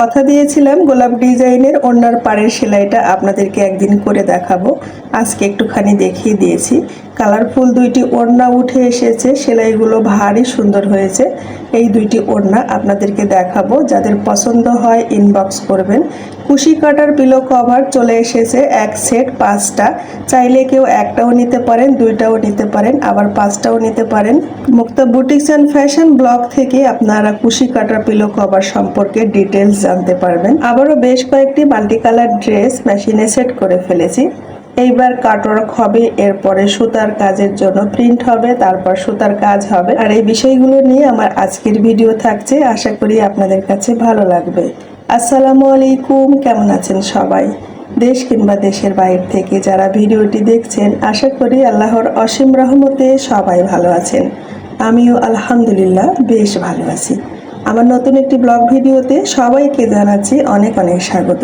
কথা দিয়েছিলাম, গোলাপ ডিজাইনের অন্যার পাড়ের সেলাইটা আপনাদেরকে একদিন করে দেখাবো। আজকে একটুখানি দেখিয়ে দিয়েছি। কালারফুল দুইটি ওড়না উঠে এসেছে। সেলাইগুলো ভারী সুন্দর হয়েছে। এই দুইটি ওড়না আপনাদেরকে দেখাবো। যাদের পছন্দ হয় ইনবক্স করবেন। কুশি কাটার পিলো কভার চলে এসেছে। এক সেট পাঁচটা। চাইলে কেউ একটাও নিতে পারেন, দুইটাও নিতে পারেন। আবার পাঁচটাও নিতে পারেন। Mukta boutiques and fashion blog থেকে আপনারা কুশি কাটার পিলো কভার সম্পর্কে ডিটেলস জানতে পারবেন। আবারও বেশ কয়েকটি মাল্টি কালার ড্রেস মেশিনে সেট করে ফেলেছি। এইবার কাটওয়ার্ক হবে, এরপরে সুতার কাজের জন্য প্রিন্ট হবে, তারপর সুতার কাজ হবে। আর এই বিষয়গুলো নিয়ে আমার আজকের ভিডিও থাকছে, আশা করি আপনাদের কাছে ভালো লাগবে। আসসালামু আলাইকুম, কেমন আছেন সবাই? দেশ কিংবা দেশের বাইরে থেকে যারা ভিডিওটি দেখছেন, আশা করি আল্লাহর অসীম রহমতে সবাই ভালো আছেন। আমিও আলহামদুলিল্লাহ বেশ ভালো আছি। আমার নতুন একটি ব্লগ ভিডিওতে সবাইকে জানাচ্ছি অনেক অনেক স্বাগত।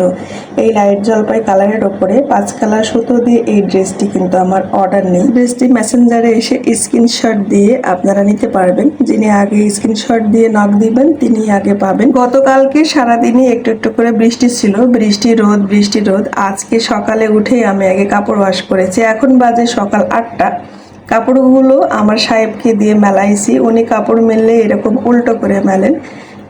এই লাইট জলপাই কালারের ওপরে পাঁচ কালার সুতো দিয়ে এই ড্রেসটি কিন্তু আমার অর্ডার নেই। ড্রেসটি মেসেঞ্জারে এসে স্ক্রিনশট দিয়ে আপনারা নিতে পারবেন। যিনি আগে স্ক্রিনশট দিয়ে নক দিবেন, তিনি আগে পাবেন। গতকালকে সারাদিনই একটু একটু করে বৃষ্টি ছিল। বৃষ্টি রোদ বৃষ্টি রোদ। আজকে সকালে উঠেই আমি আগে কাপড় ওয়াশ করেছি। এখন বাজে সকাল আটটা। কাপড়গুলো আমার সাহেবকে দিয়ে মেলাইছি। উনি কাপড় মেললে এরকম উল্টো করে মেলেন।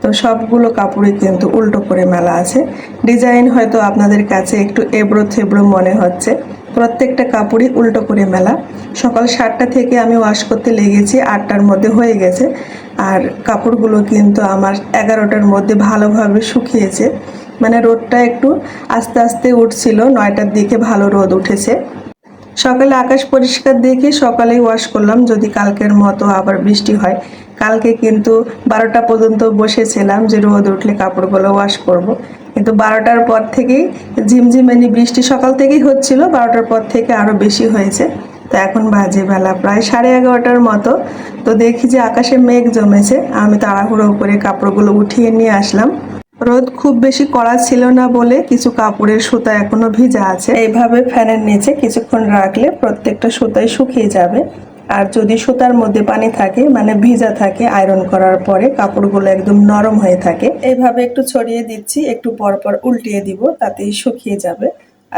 তো সবগুলো কাপড়ই কিন্তু উল্টো করে মেলা আছে। ডিজাইন হয়তো আপনাদের কাছে একটু এবড়ো থেবড়ো মনে হচ্ছে। প্রত্যেকটা কাপড়ই উল্টো করে মেলা। সকাল সাতটা থেকে আমি ওয়াশ করতে লেগেছি, আটটার মধ্যে হয়ে গেছে। আর কাপড়গুলো কিন্তু আমার এগারোটার মধ্যে ভালোভাবে শুকিয়েছে। মানে রোদটা একটু আস্তে আস্তে উঠছিল, নয়টার দিকে ভালো রোদ উঠেছে। সকালে আকাশ পরিষ্কার দেখে সকালেই ওয়াশ করলাম। যদি কালকের মতো আবার বৃষ্টি হয়, কালকে কিন্তু বারোটা পর্যন্ত বসেছিলাম যে রোদ উঠলে কাপড়গুলো ওয়াশ করব। কিন্তু বারোটার পর থেকেই ঝিমঝিমানি বৃষ্টি সকাল থেকেই হচ্ছিল, বারোটার পর থেকে আরও বেশি হয়েছে। তো এখন বাজে বেলা প্রায় সাড়ে এগারোটার মতো। তো দেখি যে আকাশে মেঘ জমেছে, আমি তাড়াহুড়ো করে কাপড়গুলো উঠিয়ে নিয়ে আসলাম। রোদ খুব বেশি কড়া ছিল না বলে কিছু কাপড়ের সুতা এখনও ভিজা আছে। এইভাবে ফ্যানের নিচে কিছুক্ষণ রাখলে প্রত্যেকটা সুতাই শুকিয়ে যাবে। আর যদি সুতার মধ্যে পানি থাকে মানে ভিজা থাকে আয়রন করার পরে কাপড়গুলো একদম নরম হয়ে থাকে, এইভাবে একটু ছড়িয়ে দিচ্ছি, একটু পর পর উল্টিয়ে দিব, তাতেই শুকিয়ে যাবে।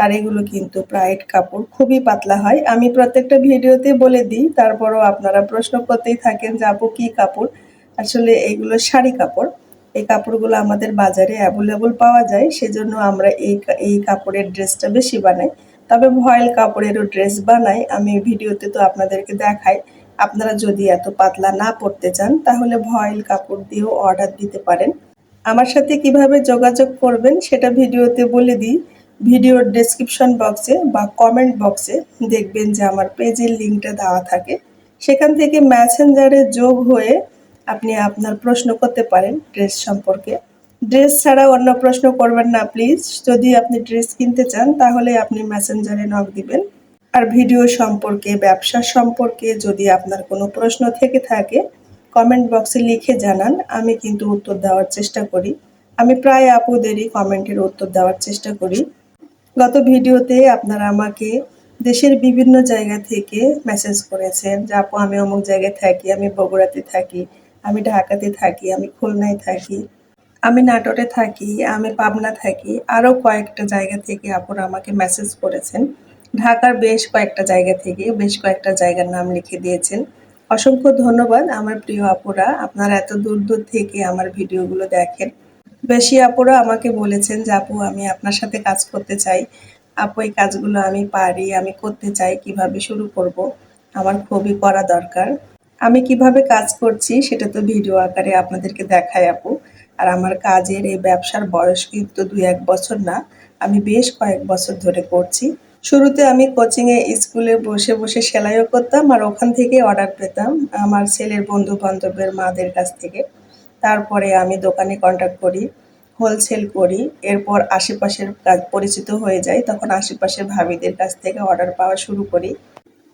আর এগুলো কিন্তু প্রাইড কাপড়, খুবই পাতলা হয়। আমি প্রত্যেকটা ভিডিওতে বলে দিই, তারপরও আপনারা প্রশ্ন করতেই থাকেন যে, আপু, কী কাপড়? আসলে এইগুলো শাড়ি কাপড়। এই কাপড়গুলো আমাদের বাজারে অ্যাভেলেবল পাওয়া যায়, সেজন্য আমরা এই এই কাপড়ের ড্রেসটা বেশি বানাই। তবে ভয়েল কাপড়েরও ড্রেস বানাই, আমি ভিডিওতে তো আপনাদেরকে দেখাই। আপনারা যদি এত পাতলা না পড়তে চান, তাহলে ভয়েল কাপড় দিয়েও অর্ডার দিতে পারেন। আমার সাথে কীভাবে যোগাযোগ করবেন, সেটা ভিডিওতে বলে দিই। ভিডিওর ডেসক্রিপশন বক্সে বা কমেন্ট বক্সে দেখবেন যে আমার পেজের লিঙ্কটা দেওয়া থাকে। সেখান থেকে ম্যাসেঞ্জারে যোগ হয়ে আপনি আপনার প্রশ্ন করতে পারেন ড্রেস সম্পর্কে। ড্রেস ছাড়া অন্য প্রশ্ন করবেন না প্লিজ যদি আপনি ড্রেস কিনতে চান, তাহলে আপনি মেসেঞ্জারে নক দিবেন। আর ভিডিও সম্পর্কে, ব্যবসা সম্পর্কে যদি আপনার কোনো প্রশ্ন থেকে থাকে কমেন্ট বক্সে লিখে জানান, আমি কিন্তু উত্তর দেওয়ার চেষ্টা করি। আমি প্রায় আপুদেরই কমেন্টের উত্তর দেওয়ার চেষ্টা করি। গত ভিডিওতে আপনারা আমাকে দেশের বিভিন্ন জায়গা থেকে মেসেজ করেছেন যে, আপু, আমি অমুক জায়গায় থাকি, আমি বগুড়াতে থাকি। আমি ঢাকাতে থাকি, আমি খুলনায় থাকি, আমি নাটোরে থাকি, আমি পাবনা থাকি আরও কয়েকটা জায়গা থেকে আপুরা আমাকে মেসেজ করেছেন। ঢাকার বেশ কয়েকটা জায়গা থেকে, বেশ কয়েকটা জায়গার নাম লিখে দিয়েছেন। অসংখ্য ধন্যবাদ আমার প্রিয় আপুরা, আপনারা এত দূর দূর থেকে আমার ভিডিওগুলো দেখেন। বেশি আপুরা আমাকে বলেছেন যে, আপু, আমি আপনার সাথে কাজ করতে চাই। আপু, এই কাজগুলো আমি পারি, আমি করতে চাই, কীভাবে শুরু করব? আমার খুবই করা দরকার। আমি কীভাবে কাজ করছি সেটা তো ভিডিও আকারে আপনাদেরকে দেখাই, আপু। আর আমার কাজের এই ব্যবসার বয়স কিন্তু দুই এক বছর না, আমি বেশ কয়েক বছর ধরে করছি। শুরুতে আমি কোচিংয়ে স্কুলে বসে বসে সেলাইও করতাম আর ওখান থেকে অর্ডার পেতাম আমার ছেলের বন্ধু বান্ধবের মাদের কাছ থেকে। তারপরে আমি দোকানে কন্ট্যাক্ট করি হোলসেল করি, এরপর আশেপাশের কাজ পরিচিত হয়ে যায়, তখন আশেপাশের ভাবিদের কাছ থেকে অর্ডার পাওয়া শুরু করি।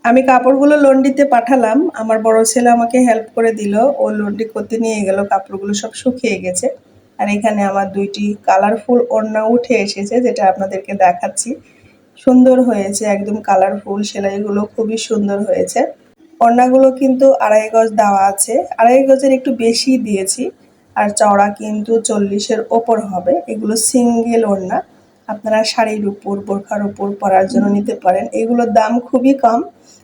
আমি কাপড়গুলো লন্ডিতে পাঠালাম। আমার বড় ছেলে আমাকে হেল্প করে দিল। ও লন্ডি করতে নিয়ে গেল। কাপড়গুলো সব শুকিয়ে গেছে। আর এখানে আমার দুইটি কালারফুল ওড়না উঠে এসেছে, যেটা আপনাদেরকে দেখাচ্ছি। সুন্দর হয়েছে, একদম কালারফুল সেলাইগুলো খুবই সুন্দর হয়েছে। ওড়নাগুলো কিন্তু আড়াই গজ দেওয়া আছে। আড়াই গজের একটু বেশি দিয়েছি। আর চওড়া কিন্তু চল্লিশের ওপর হবে। এগুলো সিঙ্গেল ওড়না। আপনারা শাড়ির উপর, বোরখার উপর পরার জন্য নিতে পারেন। এগুলোর দাম খুবই কম।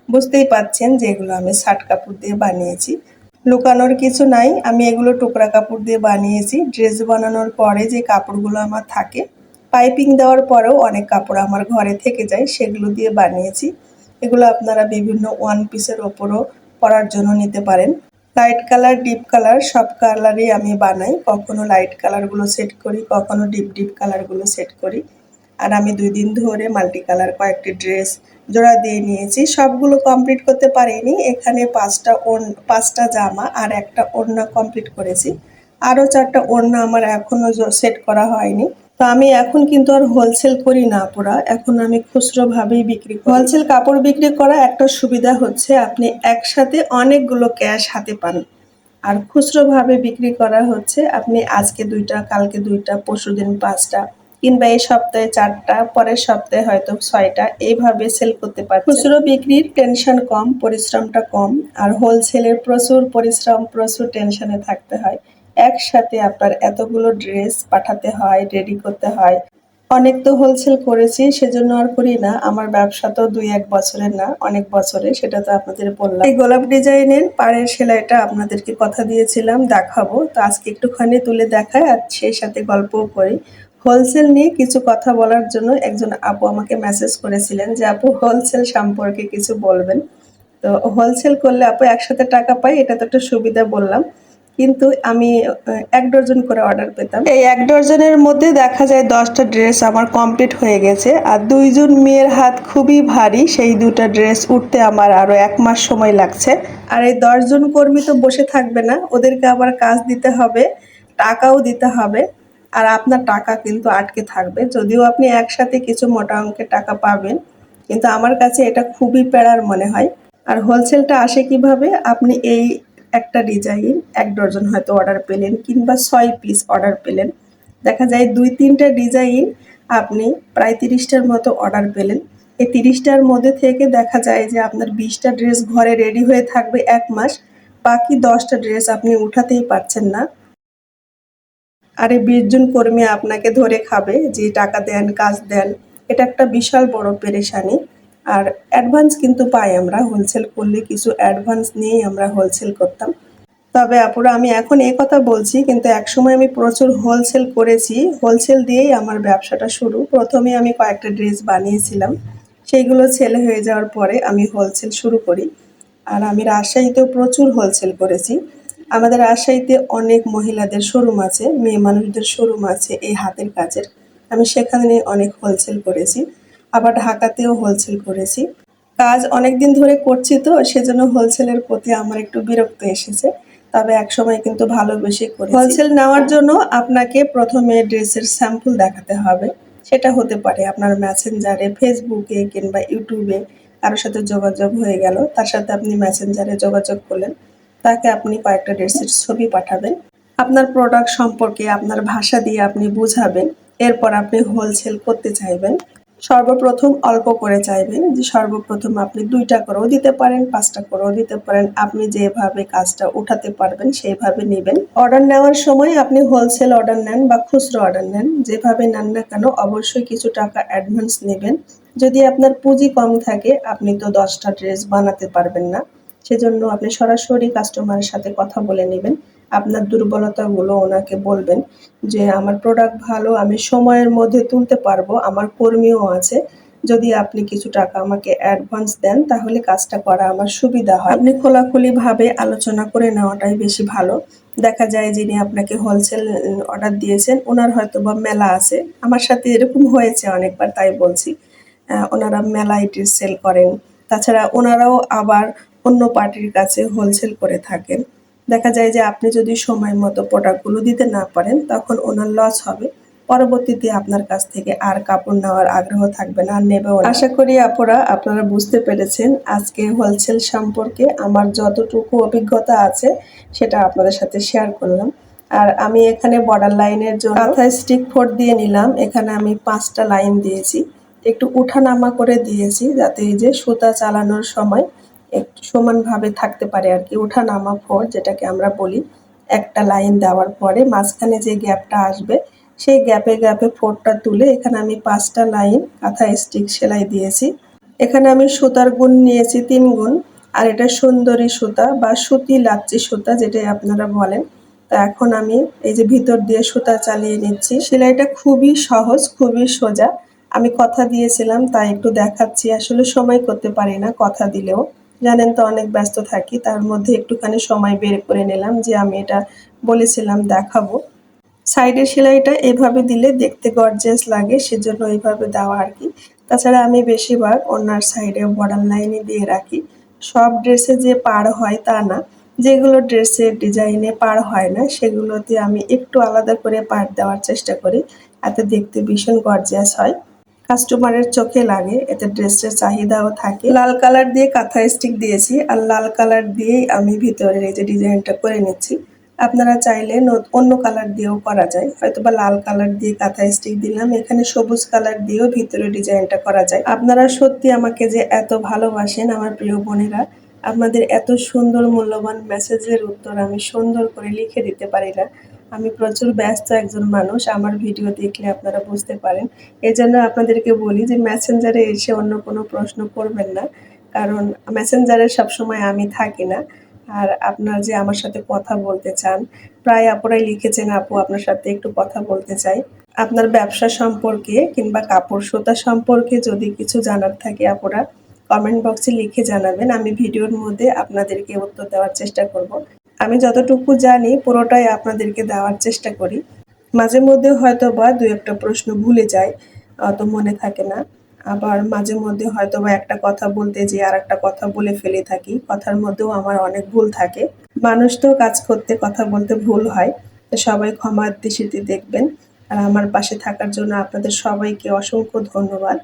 বুঝতেই পাচ্ছেন যে এগুলো আমি শার্ট কাপড় দিয়ে বানিয়েছি। লুকানোর কিছু নাই, আমি এগুলো টুকরা কাপড় দিয়ে বানিয়েছি। ড্রেস বানানোর পরে যে কাপড়গুলো আমার থাকে, পাইপিং দেওয়ার পরেও অনেক কাপড় আমার ঘরে থেকে যায়, সেগুলো দিয়ে বানিয়েছি। এগুলো আপনারা বিভিন্ন ওয়ান পিসের ওপরও পরার জন্য নিতে পারেন। লাইট কালার, ডিপ কালার, সব কালারই আমি বানাই। কখনো লাইট কালারগুলো সেট করি, কখনো ডিপ ডিপ কালারগুলো সেট করি। আর আমি দুই দিন ধরে মাল্টি কালার কয়েকটি ড্রেস জোড়া দিয়ে নিয়েছি। সবগুলো কমপ্লিট করতে পারিনি। এখানে পাঁচটা পাঁচটা জামা আর একটা ওড়না কমপ্লিট করেছি। আরও চারটা ওড়না আমার এখনও সেট করা হয়নি। তো আমি এখন কিন্তু আর হোলসেল করি না পুরা এখন আমি খুচরোভাবেই বিক্রি করি। হোলসেল কাপড় বিক্রি করা একটা সুবিধা হচ্ছে আপনি একসাথে অনেকগুলো ক্যাশ হাতে পান। আর খুচরোভাবে বিক্রি করা হচ্ছে, আপনি আজকে দুইটা, কালকে দুইটা, পরশুদিন পাঁচটা। কিংবা এই সপ্তাহে চারটা, পরের সপ্তাহে হয়তো ছয়টা, এইভাবে সেল করতে পারে খুচরো বিক্রির টেনশন কম, পরিশ্রমটা কম, আর হোলসেলের প্রচুর পরিশ্রম, প্রচুর টেনশনে থাকতে হয়। একসাথে আপনার এতগুলো ড্রেস পাঠাতে হয় রেডি করতে হয়। অনেক তো হোলসেল করেছি, সেজন্য আর করি না। আমার ব্যবসা তো দুই এক বছরের না, অনেক বছরের সেটা তো আপনাদের বললাম। এই গোলাপ ডিজাইনের পাড়ের সেলাইটা আপনাদেরকে কথা দিয়েছিলাম, দেখাবো। তো আজকে একটুখানি তুলে দেখায়, আর সেই সাথে গল্পও করি। হোলসেল নিয়ে কিছু কথা বলার জন্য একজন আপু আমাকে মেসেজ করেছিলেন যে আপু হোলসেল সম্পর্কে কিছু বলবেন? তো হোলসেল করলে আপু একসাথে টাকা পাই এটা তো একটা সুবিধা বললাম। কিন্তু আমি এক ডজন করে অর্ডার পেতাম। এই এক ডজনের মধ্যে দেখা যায় দশটা ড্রেস আমার কমপ্লিট হয়ে গেছে আর দুইজন মেয়ের হাত খুবই ভারী সেই দুটো ড্রেস উঠতে আমার আরও এক মাস সময় লাগছে। আর এই দশজন কর্মী তো বসে থাকবে না ওদেরকে আবার কাজ দিতে হবে টাকাও দিতে হবে। আর আপনার টাকা কিন্তু আটকে থাকবে। যদিও আপনি একসাথে কিছু মোটা অঙ্কের টাকা পাবেন, কিন্তু আমার কাছে এটা খুবই প্যারার মনে হয়। আর হোলসেলটা আসে কীভাবে? আপনি এই একটা ডিজাইন, এক ডজন হয়তো অর্ডার পেলেন কিংবা ছয় পিস অর্ডার পেলেন। দেখা যায় দুই, তিনটা ডিজাইন আপনি প্রায় তিরিশটার মতো অর্ডার পেলেন। এই তিরিশটার মধ্যে থেকে দেখা যায় যে আপনার বিশটা ড্রেস ঘরে রেডি হয়ে থাকবে এক মাস, বাকি দশটা ড্রেস আপনি উঠাতেই পারছেন না। আর এই বিশ জন কর্মী আপনাকে ধরে খাবে, যে টাকা দেন, কাজ দেন, এটা একটা বিশাল বড় পেরেশানি। আর অ্যাডভান্স কিন্তু পাই আমরা হোলসেল করলে কিছু অ্যাডভান্স নিয়েই আমরা হোলসেল করতাম। তবে আপুরা, আমি এখন এই কথা বলছি, কিন্তু একসময় আমি প্রচুর হোলসেল করেছি। হোলসেল দিয়েই আমার ব্যবসাটা শুরু। প্রথমে আমি কয়েকটা ড্রেস বানিয়েছিলাম। সেইগুলো ছেলে হয়ে যাওয়ার পরে আমি হোলসেল শুরু করি। আর আমি রাজশাহীতেও প্রচুর হোলসেল করেছি। আমাদের রাজশাহীতে অনেক মহিলাদের শোরুম আছে মেয়ে মানুষদের শোরুম আছে এই হাতের কাজের। আমি সেখানে অনেক হোলসেল করেছি আবার ঢাকাতেও হোলসেল করেছি। কাজ অনেক দিন ধরে করছি তো সেজন্য হোলসেলের প্রতি আমার একটু বিরক্ত এসেছে তবে একসময় কিন্তু ভালোবেসে করি হোলসেল নেওয়ার জন্য আপনাকে প্রথমে ড্রেসের স্যাম্পল দেখাতে হবে সেটা হতে পারে আপনার মেসেঞ্জারে ফেসবুকে কিংবা ইউটিউবে কারোর সাথে যোগাযোগ হয়ে গেল তার সাথে আপনি মেসেঞ্জারে যোগাযোগ করলেন। তাকে আপনি কয়েকটা ড্রেসের ছবি পাঠাবেন। আপনার প্রোডাক্ট সম্পর্কে আপনার ভাষা দিয়ে আপনি বুঝাবেন। এরপর আপনি হোলসেল করতে চাইবেন। সর্বপ্রথম অল্প করে চাইবেন যে সর্বপ্রথম আপনি দুইটা করেও দিতে পারেন, পাঁচটা করেও দিতে পারেন। আপনি যেভাবে কাজটা উঠাতে পারবেন সেইভাবে নেবেন। অর্ডার নেওয়ার সময় আপনি হোলসেল অর্ডার নেন বা খুচরো অর্ডার নেন। যেভাবে নেন না কেন অবশ্যই কিছু টাকা অ্যাডভান্স নেবেন। যদি আপনার পুঁজি কম থাকে, আপনি তো দশটা ড্রেস বানাতে পারবেন না। সেজন্য আপনি সরাসরি কাস্টমারের সাথে কথা বলে নেবেন। আপনার দুর্বলতাগুলো ওনাকে বলবেন যে, আমার প্রোডাক্ট ভালো, আমি সময়ের মধ্যে তুলতে পারব, আমার কর্মীও আছে। যদি আপনি কিছু টাকা আমাকে অ্যাডভান্স দেন, তাহলে কাজটা করা আমার সুবিধা হয়। আপনি খোলাখুলিভাবে আলোচনা করে নেওয়াটাই বেশি ভালো। দেখা যায় যিনি আপনাকে হোলসেল অর্ডার দিয়েছেন, ওনার হয়তো বা মেলা আছে। আমার সাথে এরকম হয়েছে অনেকবার, তাই বলছি। ওনারা মেলা ড্রেস সেল করেন। তাছাড়া ওনারাও আবার অন্য পার্টির কাছে হোলসেল করে থাকেন। দেখা যায় যে আপনি যদি সময় মতো প্রোডাক্টগুলো দিতে না পারেন, তখন ওনার লস হবে। পরবর্তীতে আপনার কাছ থেকে আর কাপড় নেওয়ার আগ্রহ থাকবে না নেবেও আশা করি আপুরা, আপনারা বুঝতে পেরেছেন আজকে হোলসেল সম্পর্কে। আমার যতটুকু অভিজ্ঞতা আছে, সেটা আপনাদের সাথে শেয়ার করলাম। আর আমি এখানে বর্ডার লাইনের জন্য কাঁথায় স্টিক ফোর্ড দিয়ে নিলাম। এখানে আমি পাঁচটা লাইন দিয়েছি। একটু উঠানামা করে দিয়েছি যাতে এই যে সুতা চালানোর সময় একটু সমানভাবে থাকতে পারে আর কি। ওঠা নামা ফোর যেটাকে আমরা বলি। একটা লাইন দেওয়ার পরে মাঝখানে যে গ্যাপটা আসবে, সেই গ্যাপে গ্যাপে ফোরটা তুলে এখানে আমি পাঁচটা লাইন কাঁথা স্টিক সেলাই দিয়েছি। এখানে আমি সুতার গুণ নিয়েছি তিন গুণ, আর এটা সুন্দরী সুতা বা সুতি লাচ্ছি সুতা যেটাই আপনারা বলেন। তা এখন আমি এই যে ভিতর দিয়ে সুতা চালিয়ে নিচ্ছি। সেলাইটা খুবই সহজ, খুবই সোজা। আমি কথা দিয়েছিলাম, তাই একটু দেখাচ্ছি। আসলে সময় করতে পারি না কথা দিলেও। জানেন তো অনেক ব্যস্ত থাকি, তার মধ্যে একটুখানি সময় বের করে নিলাম যে আমি এটা বলেছিলাম দেখাবো। সাইডের সেলাইটা এভাবে দিলে দেখতে গর্জিয়াস লাগে, সেজন্য এইভাবে দেওয়া আর কি। তাছাড়া আমি বেশিরভাগ অন্যার সাইডে বর্ডার লাইনে দিয়ে রাখি। সব ড্রেসে যে পার হয় তা না, যেগুলো ড্রেসের ডিজাইনে পার হয় না, সেগুলোতে আমি একটু আলাদা করে পার দেওয়ার চেষ্টা করি, এতে দেখতে ভীষণ গর্জিয়াস হয়। কাস্টমারের চোখে লাগে, এতে ড্রেসের চাহিদাও থাকে। লাল কালার দিয়ে কাঁথা স্টিক দিয়েছি আর লাল কালার দিয়েই আমি ভিতরের এই যে ডিজাইনটা করে নিচ্ছি। আপনারা চাইলে অন্য কালার দিয়েও করা যায়। হয়তো বা লাল কালার দিয়ে কাঁথা স্টিক দিলাম, এখানে সবুজ কালার দিয়েও ভিতরে ডিজাইনটা করা যায়। আপনারা সত্যি আমাকে যে এত ভালোবাসেন আমার প্রিয় বোনেরা, আপনাদের এত সুন্দর, মূল্যবান মেসেজের উত্তর আমি সুন্দর করে লিখে দিতে পারি না। আমি প্রচুর ব্যস্ত একজন মানুষ, আমার ভিডিও দেখলে আপনারা বুঝতে পারেন। এই জন্য আপনাদেরকে বলি যে মেসেঞ্জারে এসে অন্য কোনো প্রশ্ন করবেন না, কারণ মেসেঞ্জারে সবসময় আমি থাকি না। আর আপনার যে আমার সাথে কথা বলতে চান, প্রায় আপুরাই লিখেছেন, আপু, আপনার সাথে একটু কথা বলতে চাই। আপনার ব্যবসা সম্পর্কে কিংবা কাপড় সুতা সম্পর্কে যদি কিছু জানার থাকে আপুরা, কমেন্ট বক্সে লিখে জানাবেন। আমি ভিডিওর মধ্যে আপনাদেরকে উত্তর দেওয়ার চেষ্টা করব। আমি যতটুকু জানি, পুরোটাই আপনাদেরকে দেওয়ার চেষ্টা করি। মাঝে মধ্যে হয়তো বা দু একটা প্রশ্ন ভুলে যায়, অত মনে থাকে না। আবার মাঝে মধ্যে হয়তো বা একটা কথা বলতে যে আর একটা কথা বলে ফেলে থাকি, কথার মধ্যেও আমার অনেক ভুল থাকে। মানুষ তো কাজ করতে, কথা বলতে ভুল হয় সবাই ক্ষমার দৃষ্টিতে দেখবেন। আর আমার পাশে থাকার জন্য আপনাদের সবাইকে অসংখ্য ধন্যবাদ।